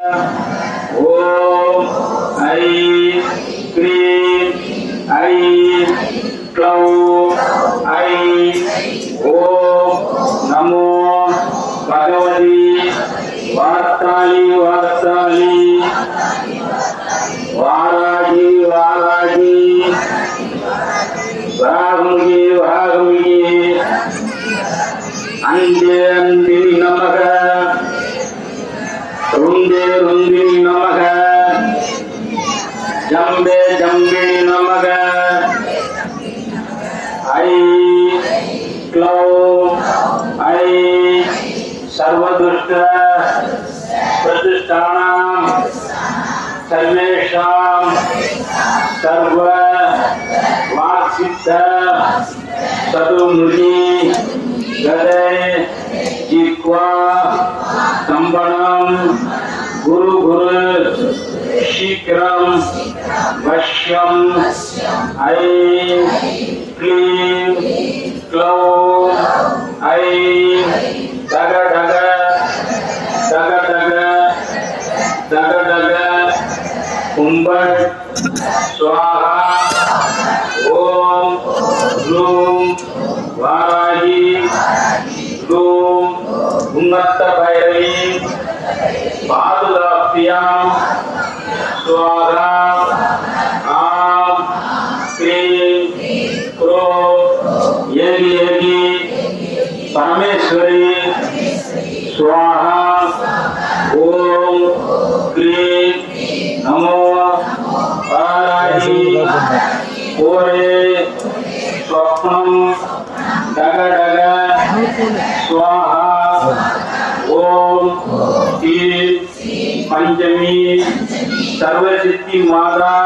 ஓம் eye cream ஐ க்ளௌ ஐ ஓம் நமோ பகவதி வார்த்தாளி வா जंबे ருங்கிணி नमः। जंबे ஜம்பிணி नमः। ஐ क्लौं ऐ सर्वदुष्ट प्रतिष्ठानां सर्वेषां सर्व वाक्सिद्ध सदुमृति गदे, जिह्वा कम्बणम् குரு குரு சீக்கிரம் வஷ்யம் ஐ க்ளீம் க்ளௌம் ஐ டக டக டக டக டக டக கும்பட் சுவாகா ஓம் बाद लाफ्तियाम द्वारा आम क्रीम क्रो यज्ञ यज्ञ परमेश्वरी स्वाहा ओम क्रीम नमो पाराही ओरे स्वप्नम डग डग स्वाहा ओम पंचमी सर्वसिद्धि माता